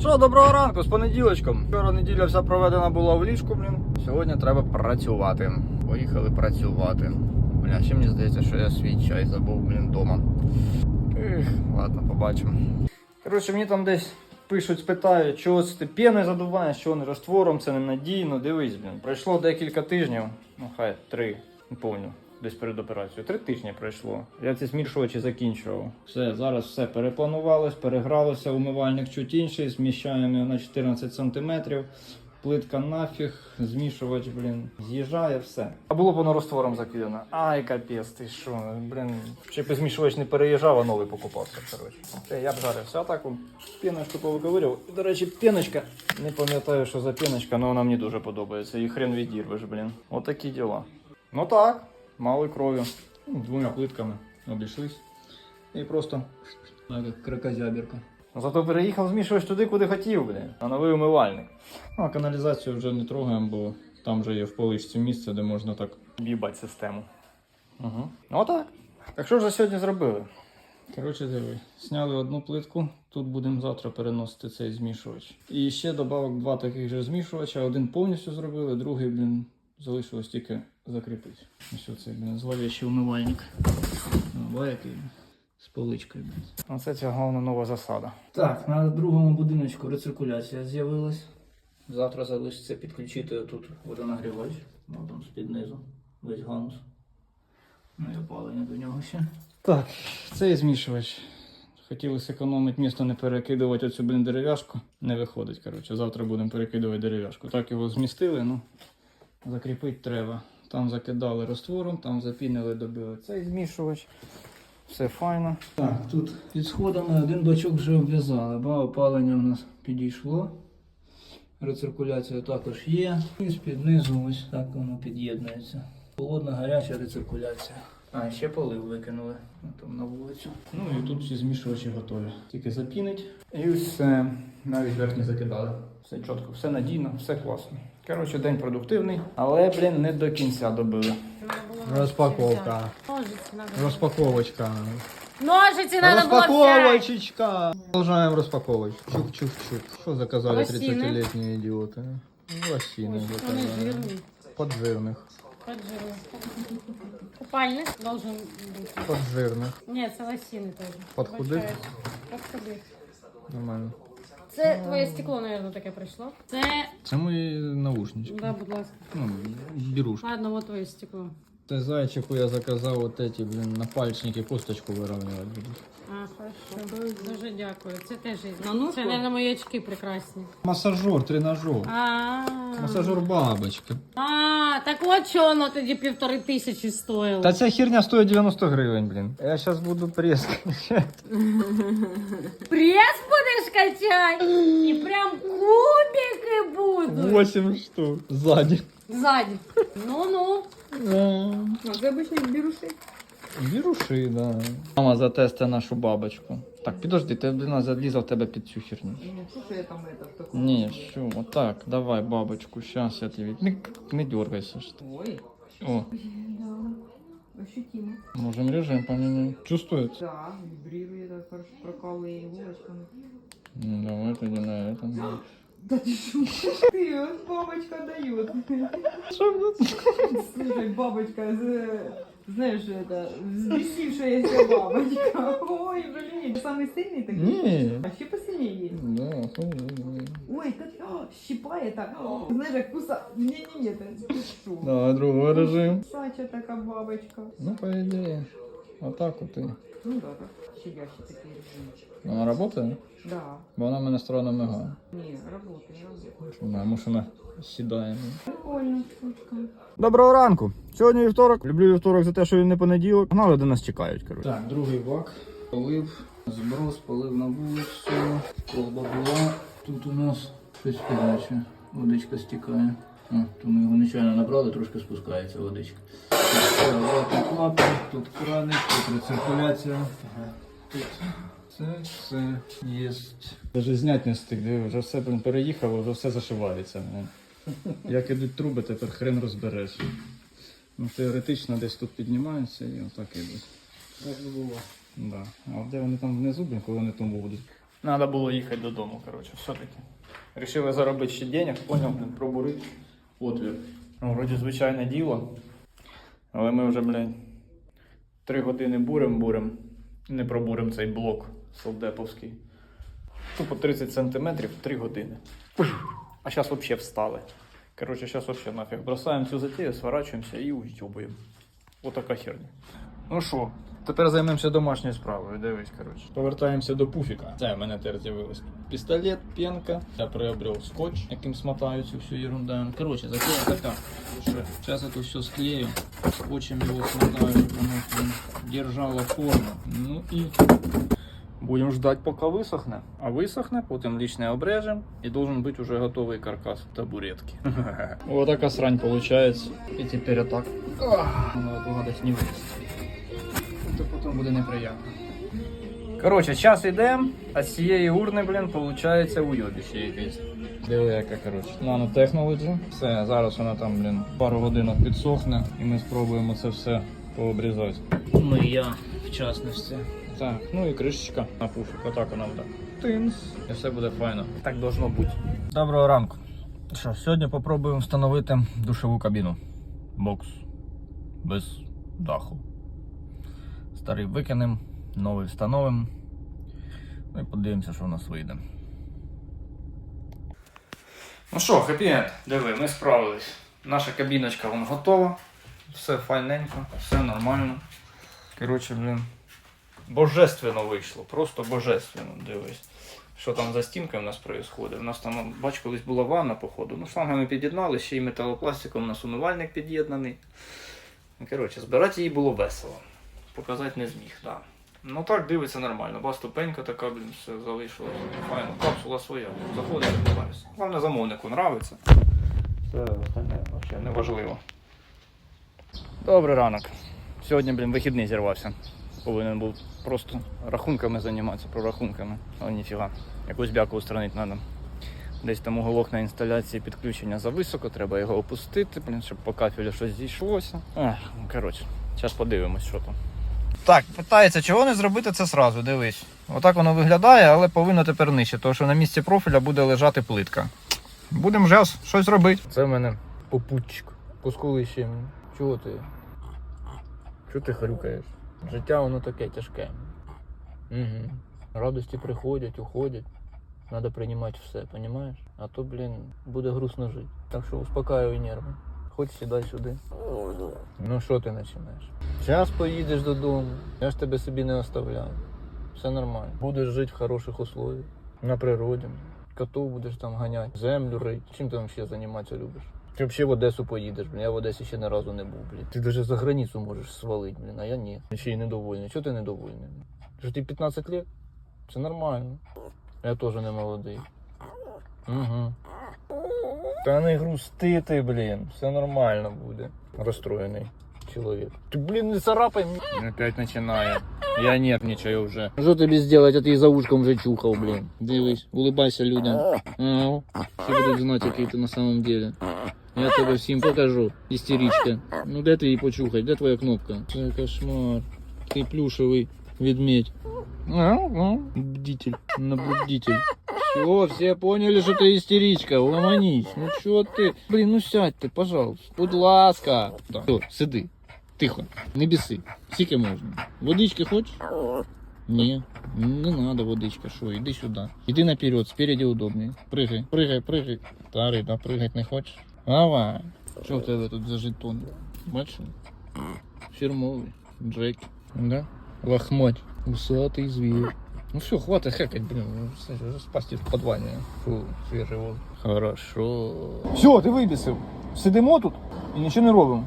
Що, доброго ранку, з понеділочком. Вчора неділя вся проведена була в ліжку, блін. Сьогодні треба працювати. Поїхали працювати. Бля, ще мені здається, що я свій чай забув, блін, вдома. Ладно, побачимо. Коротше, мені там десь пишуть, спитають, чого це ти піною задуваєш, чого не раствором, це ненадійно. Дивись, блін. Пройшло декілька тижнів, ну хай три, не помню. Десь перед операцією. Три тижні пройшло. Я ці змішувачі закінчував. Все, зараз все перепланувалось, перегралося, умивальник чуть інший, зміщаємо на 14 см. Плитка нафіг, змішувач, блін, з'їжджає, все. А було б воно роствором закидано. Ай, капець, ти що, блін, ще б змішувач не переїжджав, а новий покупався, коротше. Я б жарився, а так піночку повиковирював. До речі, піночка, не пам'ятаю, що за піночка, але вона мені дуже подобається. І хрен відірвеш, блін. Отакі діла. Ну так, малою кров'ю. Ну, Двома плитками обійшлись. І просто так, як кракозябірка. Зато переїхав змішувач туди, куди хотів, блін, на новий умивальник. Ну, а каналізацію вже не трогаємо, бо там вже є в поличці місце, де можна так бібати систему. Угу. Отак. Так що ж за сьогодні зробили? Коротше, диви, зняли одну плитку, тут будемо завтра переносити цей змішувач. І ще добавок два таких же змішувача. Один повністю зробили, другий, блін, залишилось тільки закріпити. Ось оцей, блін, зловіщий умивальник. О, який з поличкою. Оце ця головна нова засада. Так, на другому будиночку рециркуляція з'явилась. Завтра залишиться підключити тут водонагрівач. Ну, там з-під низу. Весь ганус. Ну і опалення до нього ще. Так, цей змішувач. Хотіли зекономити місто, не перекидувати оцю блін дерев'яшку. Не виходить, коротше. Завтра будемо перекидувати дерев'яшку. Так його змістили, ну закріпити треба. Там закидали раствором, там запінили, добили цей змішувач. Все файно. Так, тут під сходами один бачок вже обв'язали, бо опалення у нас підійшло. Рециркуляція також є. І з-під низу ось так воно під'єднується. Холодна, гаряча рециркуляція. А, ще полив викинули ну, там на вулицю. Ну і тут всі змішувачі готові. Тільки запінить. І все. Навіть верхні закидали. Все чітко, все надійно, все класно. Коротше, день продуктивний, але, блін, не до кінця добили. Розпаковка. Ножиці надо. Розпаковочка. Ножиці надо було взяти. Розпаковочечка. Продолжаем распаковочку. Чух-чух-чух. Что заказали Лосины. 30-летние идиоты? Ну, Лосины Вони Поджирує. Купальник должен быть Поджирных. Нет, це тоже. Под Подхудих? Под Подхудих. Нормально. Це твоє стекло, наверное, таке прийшло. Це, Це мої наушнички. да, будь ласка. Ну, берушки. Ладно, от твоє стекло. Це зайчику я заказав вот эти, блин, напальчники, косточку виравнювати будуть. А, хорошо. Дуже дякую. Це теж. Це, мабуть, мої очки прекрасні. Масажер, тренажер. А, Масажер бабочки. а, так от що воно тоді півтори тисячі стоїло. Та ця херня стоїть 90 гривень, блін. Я зараз буду пресс качати. Пресс будеш качати? І прям кубики будуть. 8 штук. Ззаді. Ззаді. Ну-ну. А це обичні біруші. Віруши, да. Мама затесте нашу бабочку. Так, підожди, ти блін залізла в тебе під цю херню. Ну, що ж я там это, в такому? Ні, що, отак, давай бабочку, щас я тобі. Не, не дергайся. ж ти. Ой, О, да. Ощутимо. можем режим поменять. Чувствуется? Да, вибрирує, так хорошо прокалує иголочками. Ну, давай тоді на этом. Да ты шо? Ты, вот бабочка дает. Слушай, бабочка, з- знаешь, это, взбесившаяся бабочка. Ой, блин, самый сильный такой? Ні. А ще посильнее есть. Да, охуенно. Ой, как о, щипає так. О, Знаєш, як куса. Ні-ні-ні, ти ти що? Давай другой режим. Сача така бабочка. Ну, по идее. Отак от і. Ну да, так. Щадящий такий режим. Вона работає? Да. Бо вона в мене странно мигає. Ні, работає, работає. Вона, може вона сідає. Прикольна штучка. Доброго ранку. Сьогодні вівторок. Люблю вівторок за те, що він не понеділок. Гнали до нас чекають, коротше. Так, другий бак. Полив, зброс, полив на вулицю. Колба була. Тут у нас щось гаряче. Водичка стікає. А, то ми його нечайно набрали, трошки спускається водичка. Тут клапан, тут краник, тут рециркуляція. Ага. Тут це все є. Даже зняти не встиг, вже все переїхало, вже все зашивається. Як ідуть труби, тепер хрен розбереш. Ну, теоретично десь тут піднімаються і отак ідуть. Так було. Да. А де вони там внизу, блін, коли вони тому будуть Треба було їхати додому, коротше, все-таки. Рішили заробити ще денег, поняв, блін, пробурити отвір. Ну, вроді звичайне діло. Але ми вже, блядь, три години бурим бурим. Не пробурим цей блок солдеповський. Тупо 30 сантиметрів 3 години. А зараз взагалі встали. Коротше, зараз взагалі нафіг. Бросаємо цю затею, сворачуємося і уйобуємо. Отака херня. Ну що, тепер займемося домашньою справою. Дивись, коротше. Повертаємося до пуфіка. Це в мене тепер з'явилось. Пістолет, пенка. Я приобрел скотч, яким смотаю цю всю ерунду. Коротше, затея така. що Зараз я тут все склею. Скотчем его смотаю, щоб воно блін, держало форму. Ну і Будем ждать, пока высохне. А высохне, потом лишнее обрежем, и должен быть уже готовый каркас табуретки. Вот такая срань получается. И теперь вот так. Надо эту гадость не вынести. Это потом буде неприятно. Короче, час йдем, а з цієї урни, блін, получається уйобище якесь. Диви, яка, коротше. Nano Technology. Все, зараз вона там, блін, пару годинок підсохне, і ми спробуємо це все пообрізати. Ми я, в частності. Так, ну і кришечка на пуфік. Отак вона буде. Тинс. І все буде файно. Так должно бути. Доброго ранку. Що, сьогодні попробуємо встановити душову кабіну. Бокс. Без даху. Старий викинемо, новий встановимо. Ну і подивимося, що в нас вийде. Ну що, хеппі-енд. Диви, ми справились. Наша кабіночка вон готова. Все файненько, все нормально. Коротше, блін. Божественно вийшло, просто божественно, дивись. Що там за стінкою в нас відбувається? У нас там, бач, колись була ванна, походу. Ну, шлангами під'єднали, ще й металопластиком у нас умивальник під'єднаний. Ну, Коротше, збирати її було весело. Показати не зміг. Да. Ну так дивиться нормально. Ба ступенька така, блін, все залишилось. Файно, капсула своя. Заходить, відбувається. Головне замовнику нравиться. Це остальне взагалі не важливо. Добрий ранок. Сьогодні, блін, вихідний зірвався. Повинен був просто рахунками займатися, прорахунками. Але ніфіга. Якусь бяку устранити треба. Десь там уголок на інсталяції підключення зависоко, треба його опустити, блін, щоб по кафелю щось зійшлося. Ех, ну, коротше, зараз подивимось, що там. Так, питається, чого не зробити це зразу, дивись. Отак воно виглядає, але повинно тепер нижче, тому що на місці профіля буде лежати плитка. Будемо вже щось робити. Це в мене попутчик. Пускулище. Чого ти? Чого ти хрюкаєш? Життя воно таке тяжке. Угу. Радості приходять, уходять. Надо приймати все, понимаешь? А то, блін, буде грустно жити. Так що успокаюй нерви. Хоч сідай сюди. Ну що ти починаєш? Зараз поїдеш додому. Я ж тебе собі не оставляю. Все нормально. Будеш жити в хороших условиях. На природі. Коту будеш там ганяти, землю рить. Чим ти там ще займатися любиш? Ти взагалі в Одесу поїдеш, блін. Я в Одесі ще ні разу не був, блін. Ти навіть за границю можеш свалити, блін, а я ні. Ще й недовольний. Чого ти недовольний? Що ти 15 років? Це нормально. Я теж не молодий. Угу. Та не грусти ти, блін. Все нормально буде. Розстроєний чоловік. Ти, блін, не царапай мені. Опять починає. Я нервничаю вже. Що тобі зробити, а ти за ушком вже чухав, блін. Дивись, улыбайся людям. Ага. Всі будуть знати, який ти на самом деле. Я тебе всім покажу, істеричка. Ну де ти її почухай, де твоя кнопка? Це кошмар. Ти плюшевий ведмедь. Бдитель, наблюдитель. Все, все поняли, что ты истеричка, угомонись. Ну чё ты? Блин, ну сядь ты, пожалуйста. Будь ласка. Да. Все, сиди. Тихо, не біси. Скільки можна? Водички хочеш? Ні, не надо водичка, що, іди сюди. Іди наперед, спереди удобнее. Прыгай, прыгай, прыгай. Старий, да, прыгать не хочеш? Давай. Що в тебе тут за жетон? Бачиш? Фірмовий. Джеки. Да? Лохмать. Усатый зверь. Ну все, хватит хекать, блин. ну, все, уже спасти в подвалі. Фу, свіжий воздух. Хорошо. Все, ти вибісив. Сидимо тут і нічого не робимо.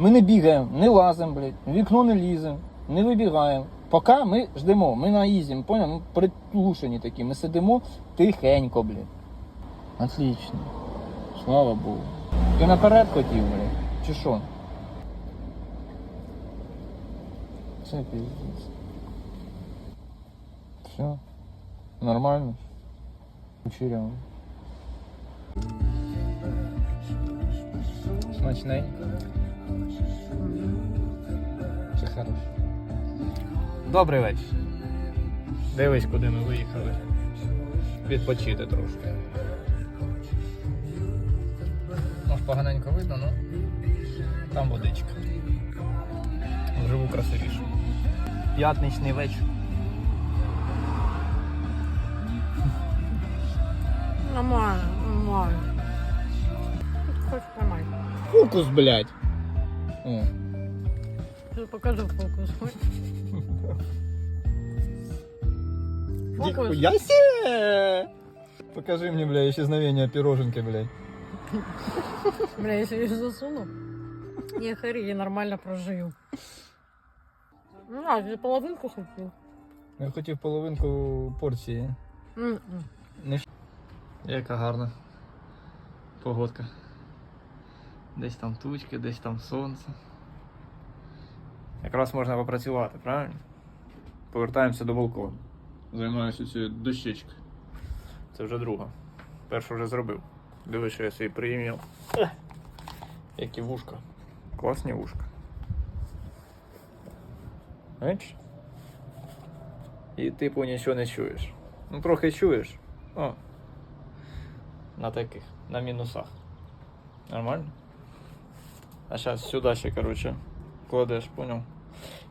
Ми не бігаємо, не лазимо, блядь, вікно не ліземо, не вибігаємо. Поки ми ждемо, ми на ізі, поняв? Ми приглушені такі. Ми сидимо тихенько, блядь. Отлично. Слава Богу. Ти наперед хотів, блядь? Чи що? Це пиздец. Все. Нормально. Кучеряво. Смачненько. Все. Добрий вечір. Дивись, куди ми виїхали. відпочити трошки. Може поганенько видно, ну там водичка. Вживу красивіше. П'ятничний вечір. Нормально, нормально. Хоч тримай. Фокус, блядь. О. Сейчас покажу фокус. Фокус. Нихуя себе! Покажи мне, бля, исчезновение пироженки, блядь. Бля, если я засуну, я хрень нормально проживу. Ну, а, ты половинку хотел? Я хотів половинку порції. М-м. Яка гарна погодка. Десь там тучки, десь там сонце. Якраз можна попрацювати, правильно? Повертаємося до балкону. Займаюся цією дощечкою. Це вже друга. Першу вже зробив. Диви, що я собі приїм'яв. Які вушка. Класні вушка. Бачиш? І типу нічого не чуєш. Ну трохи чуєш. О. На таких, на мінусах. Нормально? А зараз сюди ще, короче, кладеш, понял?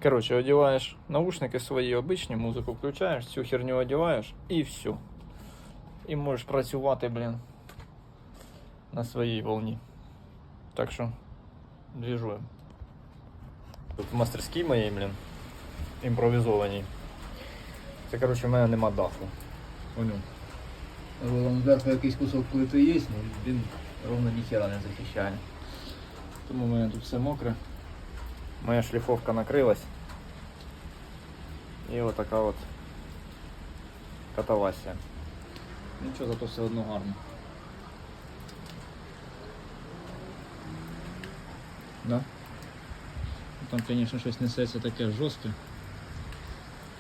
Короче, одіваєш наушники свої обичні, музику включаєш, цю херню одіваєш і все. І можеш працювати, блін, на своїй волні. Так що, двіжуємо. Тут в мастерській моїй, блін, імпровізованій. Це, короче, в мене нема даху. Зверху якийсь кусок плити є, ну він ровно ніхера не захищає. Тому в мене тут все мокре. Моя шліфовка накрилась. І отака от катавасія. Нічого, зато все одно гарно. Да? Ну, Там, звісно, щось несеться таке жорстке.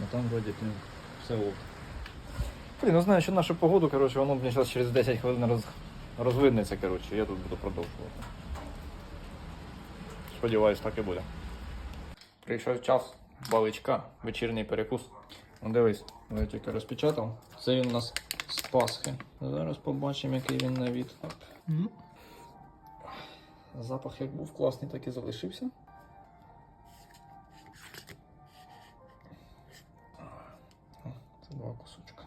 А там вроді блін, все ок. Блін, ну знаю, що нашу погоду, коротше, воно мені зараз через 10 хвилин роз... розвиднеться, коротше, я тут буду продовжувати. Сподіваюсь, так і буде. Прийшов час баличка, вечірній перекус. Ну, дивись, я тільки розпечатав. Це він у нас з Пасхи. Зараз побачимо, який він на від. Запах як був класний, так і залишився. Це два кусочка.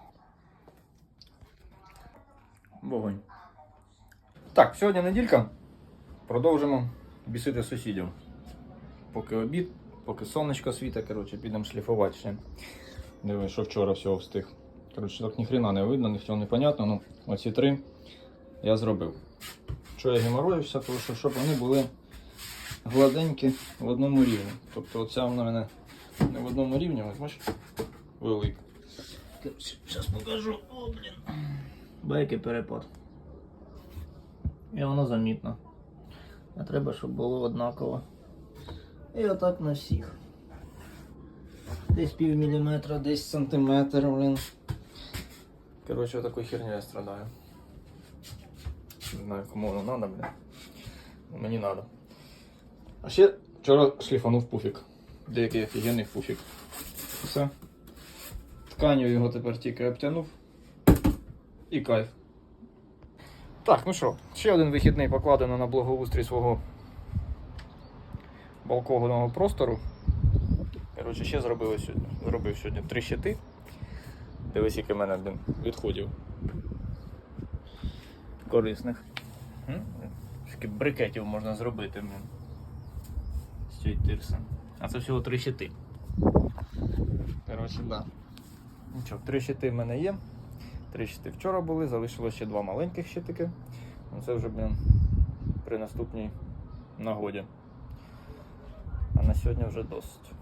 Вогонь. Так, сьогодні неділька. Продовжимо бісити сусідів. Поки обід, поки сонечко світа, коротше, підемо шліфувати ще. Диви, що вчора всього встиг. Коротше, так ніхрена не видно, ніхто не понятно, ну оці три я зробив. Що я геморроївся, тому що щоб вони були гладенькі в одному рівні. Тобто оця вона мене не в одному рівні, ось бачиш, велика. Зараз покажу. О, блін. Байки перепад. І воно замітно. А треба, щоб було однаково. І отак на всіх. Десь пів міліметра, десь сантиметр, блін. Коротше, отакою херню я страдаю. Не знаю, кому воно надо, блін. Мені надо. А ще вчора шліфанув пуфік. Деякий офігенний пуфік. Все. Тканю його тепер тільки обтянув. І кайф. Так, ну що, ще один вихідний покладено на благоустрій свого балконного простору. Коротше, ще зробили сьогодні. Зробив сьогодні три щити. Дивись, який в мене блін, відходів. Корисних. Скільки брикетів можна зробити. З цієї тирси. А це всього три щити. Коротше, да. Нічого, три щити в мене є. Три щити вчора були, залишилося ще два маленьких щитики. Ну це вже, блін, при наступній нагоді. На сьогодні вже досить.